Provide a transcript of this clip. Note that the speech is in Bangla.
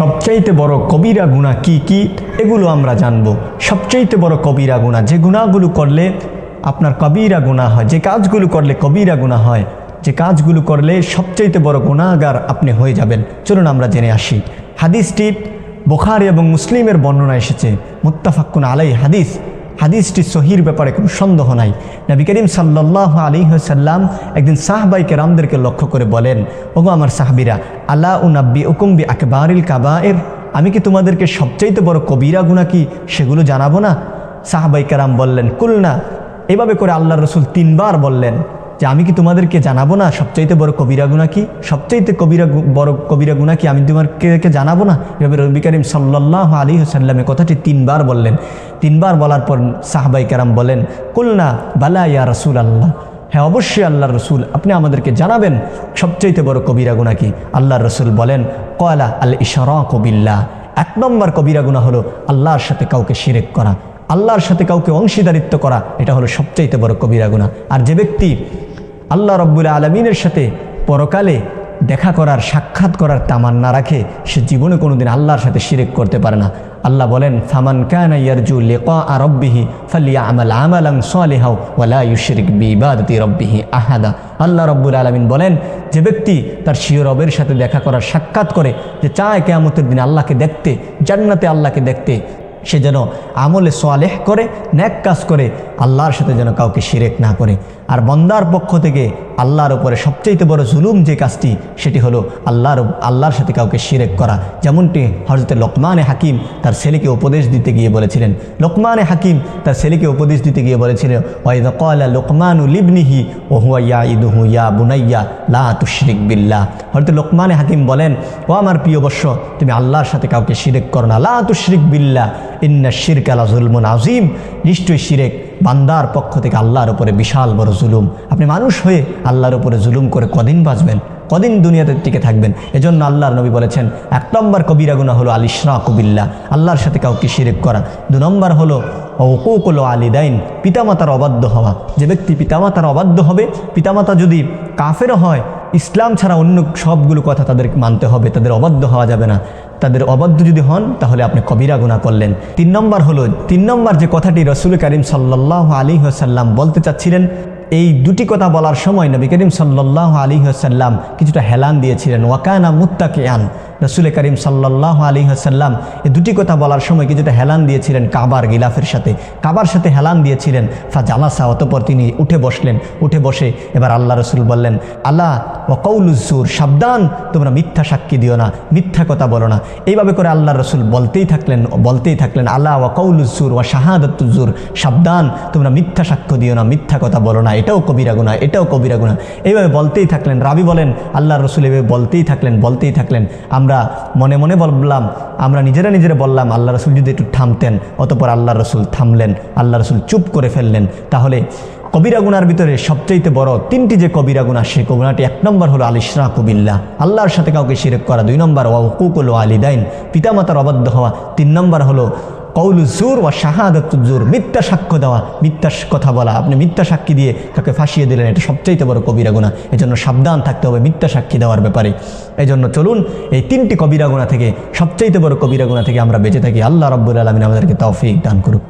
সবচাইতে বড় কবিরা গুণা কি কি, এগুলো আমরা জানব। সবচাইতে বড় কবিরা গুণা যে গুণাগুলো করলে আপনার কবিরা গুণা হয়, যে কাজগুলো করলে কবিরা গুণা হয়, যে কাজগুলো করলে সবচাইতে বড় গুণাগার আপনি হয়ে যাবেন। চলুন আমরা জেনে আসি। হাদিসটি বোখার এবং মুসলিমের বর্ণনা এসেছে। মুত্তাফাক্কুন আলাই হাদিস। হাদিসটি সহির ব্যাপারে কোনো সন্দেহ নাই। নবী করিম সাল্লাহ আলী সাল্লাম একদিন সাহবাইকে কেরামদেরকে লক্ষ্য করে বলেন, ওগো আমার সাহাবিরা আল্লাহ উনাব্বি উকুম্বি আকবারিল কাবায়ের? আমি কি তোমাদেরকে সবচাইতে বড় কবিরা গুণা কি সেগুলো জানাব না? সাহাবাই কেরাম বললেন, কুলনা। এভাবে করে আল্লাহ রসুল তিনবার বললেন যে আমি কি তোমাদেরকে জানাব না সবচাইতে বড় কবিরা গুণা কি? সবচাইতে কবিরা বড় কবিরা গুণা কি আমি তোমাকে জানাব না? এভাবে রবি করিম সাল্লাহ আলী সাল্লামে কথাটি তিনবার বললেন। তিনবার বলার পর সাহাবাই কারাম বলেন, কুলনা বালা ইয়া রসুল আল্লাহ হ্যাঁ অবশ্যই আল্লাহর রসুল, আপনি আমাদেরকে জানাবেন সবচাইতে বড় কবিরা গুণা কি? আল্লাহর রসুল বলেন কয়লা আল ইশরা কবিল্লা এক নম্বর কবিরা গুণা হলো আল্লাহর সাথে কাউকে শিরেক করা। আল্লাহর সাথে কাউকে অংশীদারিত্ব করা, এটা হলো সবচাইতে বড় কবিরা গুণা আর যে ব্যক্তি আল্লাহ রব্বুল আলমিনের সাথে পরকালে দেখা করার, সাক্ষাৎ করার তামান্না রাখে, সে জীবনে কোনোদিন আল্লাহর সাথে শিরেক করতে পারে না। আল্লাহ বলেন, ফামান কানা ইয়ারজু রব্বিহি ফালিয়া আমাল আমালাং সালিহাও ওয়ালা ইউশরিক বিইবাদাতি রব্বিহি আহাদা। আল্লাহ রব্বুল আলামিন বলেন, যে ব্যক্তি তার শিয় রবের সাথে দেখা করার, সাক্ষাৎ করে যে চায় কেয়ামতের দিন আল্লাহকে দেখতে, জান্নাতে আল্লাহকে দেখতে, সে যেন আমলে সোয়ালেহ করে, ন্যাক কাজ করে, আল্লাহর সাথে যেন কাউকে শিরেক না করে। আর বন্দার পক্ষ থেকে আল্লাহর উপরে সবচেয়ে বড় জুলুম যে কাজটি, সেটি হলো আল্লাহর আল্লাহর সাথে কাউকে শিরেক করা। যেমনটি হজরত লোকমানে হাকিম তার ছেলেকে উপদেশ দিতে গিয়ে বলেছিলেন। লোকমানে হাকিম তার ছেলেকে উপদেশ দিতে গিয়ে বলেছিলেন, ওয়াইদ কলা লোকমানু লিবনিহি ও হুয়া ইয়া ইদুহু ইয়া বুনাইয়া, লা তুশরিক বিল্লাহ। হয়তো লোকমানে হাকিম বলেন, ও আমার প্রিয় বর্ষ, তুমি আল্লাহর সাথে কাউকে শিরেক করো না। লা তুশরিক বিল্লাহ, ইন্না শিরক আলা জুলমুন আজিম নিশ্চয়ই শিরেক বান্দার পক্ষ থেকে আল্লাহর উপরে বিশাল বড় জুলুম। আপনি মানুষ হয়ে আল্লাহর উপরে জুলুম করে কদিন বাঁচবেন? কদিন দুনিয়াতে টিকে থাকবেন? এজন্য আল্লাহর নবী বলেছেন, এক নম্বর কবিরা গুণা হলো আলিশরা কবিল্লা আল্লাহর সাথে কাউকে শিরেক করা। দু নম্বর হলো ওকুকুল আলিদাইন, পিতামাতার অবাধ্য হওয়া। যে ব্যক্তি পিতামাতার অবাধ্য হবে, পিতামাতা যদি কাফেরও হয়, ইসলাম ছাড়া অন্য সবগুলো কথা তাদের মানতে হবে, তাদের অবাধ্য হওয়া যাবে না। তাদের অবাধ্য যদি হন, তাহলে আপনি কবিরা গুণা করলেন। তিন নম্বর হলো, তিন নম্বর যে কথাটি রসুল করিম সাল্লাহ আলী হাসাল্লাম বলতে চাচ্ছিলেন, এই দুটি কথা বলার সময় নবী করিম সাল্লাহ আলী হাসাল্লাম কিছুটা হেলান দিয়েছিলেন। ওয়াকানা মুত্তাকে আন রসুল করিম সাল্লাহ আলী সাল্লাম এই দুটি কথা বলার সময় কিছুটা হেলান দিয়েছিলেন কাবার গিলাফের সাথে। কাবার সাথে হেলান দিয়েছিলেন ফা জালাসা অতপর তিনি উঠে বসলেন। উঠে বসে এবার আল্লাহ রসুল বললেন, আল্লাহ ওয়াকৌলুজুর সাবধান, তোমরা মিথ্যা সাক্ষী দিও না, মিথ্যা কথা বলো না। এইভাবে করে আল্লাহ রসুল বলতেই থাকলেন বলতেই থাকলেন, আল্লাহ ওয়াকৌলুজুর ওয়া শাহাদতুজুর সাবধান, তোমরা মিথ্যা সাক্ষ্য দিও না, মিথ্যা কথা বলো না, এটাও কবিরা গুণা এটাও কবিরা গুণা এইভাবে বলতেই থাকলেন। রাবি বলেন, আল্লাহ রসুল এভাবে বলতেই থাকলেন বলতেই থাকলেন, আমরা মনে মনে বললাম, আমরা নিজেরা নিজেরা বললাম, আল্লাহ রসুল যদি একটু থামতেন, অতপর আল্লাহ রসুল থামলেন, আল্লাহ রসুল চুপ করে ফেললেন। তাহলে কবিরা গুনার ভিতরে সবচাইতে বড় তিনটি যে কবিরা গুণা সেই কবিরাটি এক নম্বর হলো আলিসরা কবিল্লা আল্লাহর সাথে কাউকে শিরেক করা দুই নম্বর ওয়াকুকুল আলিদাইন পিতামাতার অবাধ্য হওয়া। তিন নম্বর হলো কৌলু জোর বা জোর, মিথ্যা সাক্ষ্য দেওয়া, মিথ্যা কথা বলা। আপনি মিথ্যা সাক্ষী দিয়ে কাকে ফাঁসিয়ে দিলেন, এটা সবচাইতে বড় কবিরা গুণা এজন্য সাবধান থাকতে হবে মিথ্যা সাক্ষী দেওয়ার ব্যাপারে। এজন্য চলুন এই তিনটি কবিরা গুণা থেকে সবচাইতে বড় কবিরা গুণা থেকে আমরা বেঁচে থাকি। আল্লাহ রব্বুল আলমিন আমাদেরকে তৌফিক দান করুক।